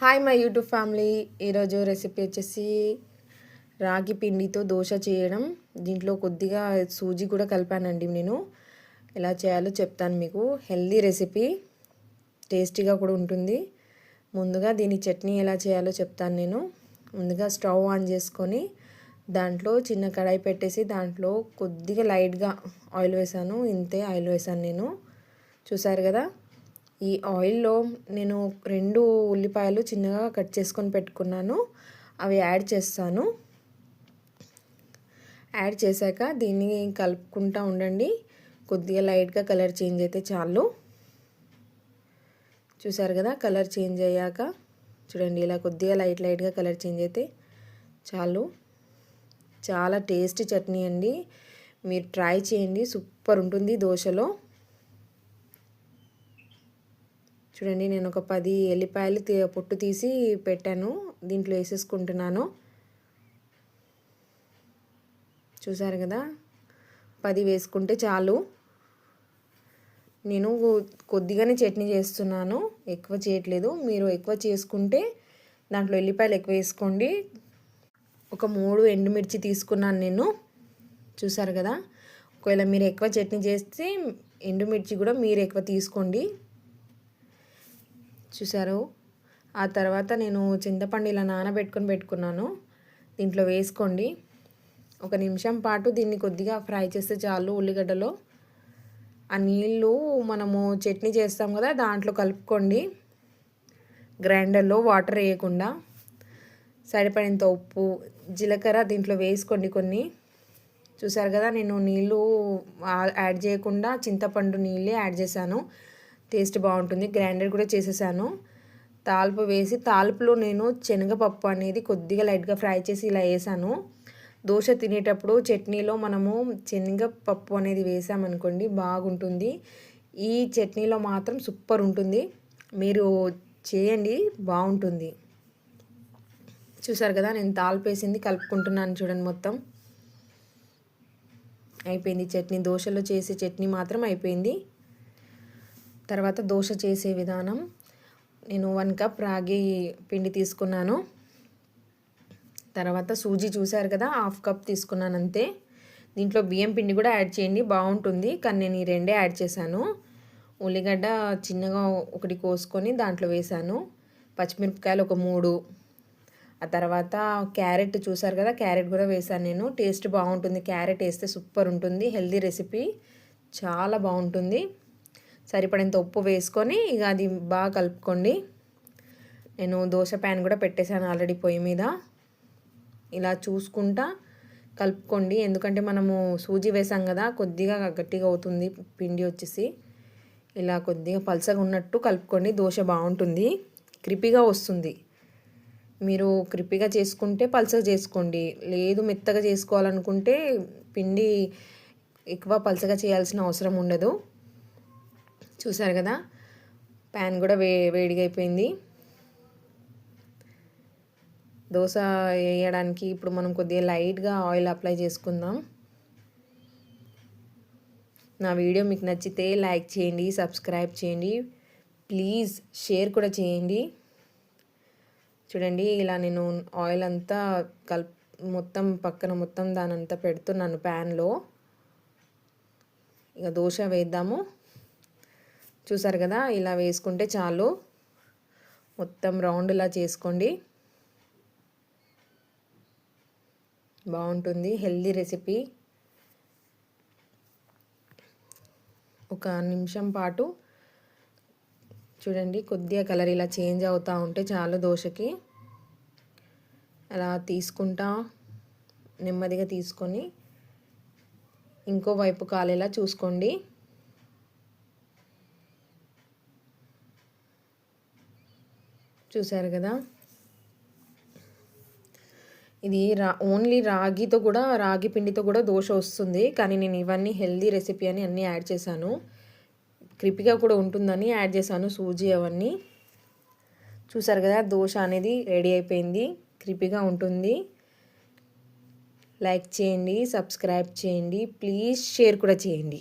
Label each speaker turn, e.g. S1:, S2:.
S1: Hi my YouTube family ఈరోజు recipe వచ్చేసి రాగి పిండితో దోశ చేయడం. దీంట్లో కొద్దిగా సూజీ కూడా కలిపానండి నేను. ఎలా చేయాలో చెప్తాను మీకు. హెల్దీ రెసిపీ టేస్టీగా కూడా ఉంటుంది. ముందుగా దీని చట్నీ ఎలా చేయాలో చెప్తాను నేను. ముందుగా స్టవ్ ఆన్ చేసుకొని దాంట్లో చిన్న కడాయి పెట్టేసి దాంట్లో కొద్దిగా లైట్గా ఆయిల్ వేసాను ఇంతే ఆయిల్ వేసాను నేను. చూసారు కదా? ఈ ఆయిల్లో నేను రెండు ఉల్లిపాయలు చిన్నగా కట్ చేసుకొని పెట్టుకున్నాను. అవి యాడ్ చేస్తాను. యాడ్ చేశాక దీన్ని కలుపుకుంటూ ఉండండి. కొద్దిగా లైట్గా కలర్ చేంజ్ అయితే చాలు. చూసారు కదా కలర్ చేంజ్ అయ్యాక చూడండి ఇలా కొద్దిగా లైట్ లైట్గా కలర్ చేంజ్ అయితే చాలు. చాలా టేస్టీ చట్నీ అండి. మీరు ట్రై చేయండి. సూపర్ ఉంటుంది దోశలో. చూడండి నేను ఒక పది ఎల్లిపాయలు పొట్టు తీసి పెట్టాను. దీంట్లో వేసేసుకుంటున్నాను. చూసారు కదా? పది వేసుకుంటే చాలు. నేను కొద్దిగానే చట్నీ చేస్తున్నాను. ఎక్కువ చేయట్లేదు. మీరు ఎక్కువ చేసుకుంటే దాంట్లో ఎల్లిపాయలు ఎక్కువ వేసుకోండి. ఒక మూడు ఎండుమిర్చి తీసుకున్నాను నేను. చూసారు కదా? ఒకవేళ మీరు ఎక్కువ చట్నీ చేస్తే ఎండుమిర్చి కూడా మీరు ఎక్కువ తీసుకోండి. చూసారు? ఆ తర్వాత నేను చింతపండు ఇలా నానబెట్టుకొని పెట్టుకున్నాను. దీంట్లో వేసుకోండి. ఒక నిమిషం పాటు దీన్ని కొద్దిగా ఫ్రై చేస్తే చాలు ఉల్లిగడ్డలో. ఆ నీళ్ళు మనము చట్నీ చేస్తాం కదా దాంట్లో కలుపుకోండి. గ్రైండర్లో వాటర్ వేయకుండా. సరిపడినంత ఉప్పు జీలకర్ర దీంట్లో వేసుకోండి కొన్ని. చూసారు కదా నేను నీళ్ళు యాడ్ చేయకుండా చింతపండు నీళ్ళే యాడ్ చేశాను. టేస్ట్ బాగుంటుంది. గ్రైండర్ కూడా చేసేసాను. తాల్పు వేసి తాల్పులో నేను శనగపప్పు అనేది కొద్దిగా లైట్గా ఫ్రై చేసి ఇలా వేసాను. దోశ తినేటప్పుడు చట్నీలో మనము శనగపప్పు అనేది వేసామనుకోండి బాగుంటుంది. ఈ చట్నీలో మాత్రం సూపర్ ఉంటుంది. మీరు చేయండి బాగుంటుంది. చూసారు కదా నేను తాల్పు వేసింది కలుపుకుంటున్నాను చూడండి మొత్తం. అయిపోయింది చట్నీ. దోశలో చేసే చట్నీ మాత్రం అయిపోయింది. తర్వాత దోశ చేసే విధానం. నేను వన్ కప్ రాగి పిండి తీసుకున్నాను. తర్వాత సూజీ చూశారు కదా హాఫ్ కప్ తీసుకున్నాను అంతే. దీంట్లో బియ్యం పిండి కూడా యాడ్ చేయండి బాగుంటుంది. కానీ నేను ఈ రెండే యాడ్ చేశాను. ఉల్లిగడ్డ చిన్నగా ఒకటి కోసుకొని దాంట్లో వేశాను. పచ్చిమిరపకాయలు ఒక మూడు. ఆ తర్వాత క్యారెట్ చూసారు కదా క్యారెట్ కూడా వేశాను నేను. టేస్ట్ బాగుంటుంది క్యారెట్ వేస్తే సూపర్ ఉంటుంది. Healthy recipe. చాలా బాగుంటుంది. సరిపడేంత ఉప్పు వేసుకొని ఇక అది బాగా కలుపుకోండి. నేను దోశ ప్యాన్ కూడా పెట్టేశాను ఆల్రెడీ పొయ్యి మీద. ఇలా చూసుకుంటా కలుపుకోండి. ఎందుకంటే మనము సూజీ వేసాం కదా కొద్దిగా గట్టిగా అవుతుంది పిండి వచ్చేసి. ఇలా కొద్దిగా పలసగా ఉన్నట్టు కలుపుకోండి. దోశ బాగుంటుంది. క్రిపీగా వస్తుంది. మీరు క్రిపీగా చేసుకుంటే పలసగా చేసుకోండి. లేదు మెత్తగా చేసుకోవాలనుకుంటే పిండి ఎక్కువ పలసగా చేయాల్సిన అవసరం ఉండదు. చూసారు కదా? ప్యాన్ కూడా వే వేడిగా అయిపోయింది దోశ వేయడానికి ఇప్పుడు మనం కొద్దిగా లైట్గా ఆయిల్ అప్లై చేసుకుందాం. నా వీడియో మీకు నచ్చితే లైక్ చేయండి సబ్స్క్రైబ్ చేయండి ప్లీజ్ షేర్ కూడా చేయండి. చూడండి ఇలా నేను ఆయిల్ అంతా కల్ మొత్తం పక్కన మొత్తం దాని అంతా పెడుతున్నాను ప్యాన్లో. ఇక దోశ వేద్దాము. చూసారు కదా? ఇలా వేసుకుంటే చాలు. మొత్తం రౌండ్ ఇలా చేసుకోండి. బాగుంటుంది. Healthy recipe. ఒక నిమిషం పాటు చూడండి. కొద్దిగా కలర్ ఇలా చేంజ్ అవుతూ ఉంటే చాలు దోశకి. అలా తీసుకుంటా. నెమ్మదిగా తీసుకొని ఇంకో వైపు కాలేలా చూసుకోండి. చూసారు కదా. ఇది రా ఓన్లీ రాగితో కూడా రాగి పిండితో కూడా దోశ వస్తుంది. కానీ నేను ఇవన్నీ హెల్దీ రెసిపీ అని అన్నీ యాడ్ చేశాను. క్రిపిగా కూడా ఉంటుందని యాడ్ చేశాను సూజీ అవన్నీ. చూసారు కదా దోశ అనేది రెడీ అయిపోయింది. క్రిపిగా ఉంటుంది. లైక్ చేయండి సబ్స్క్రైబ్ చేయండి. ప్లీజ్ షేర్ కూడా చేయండి.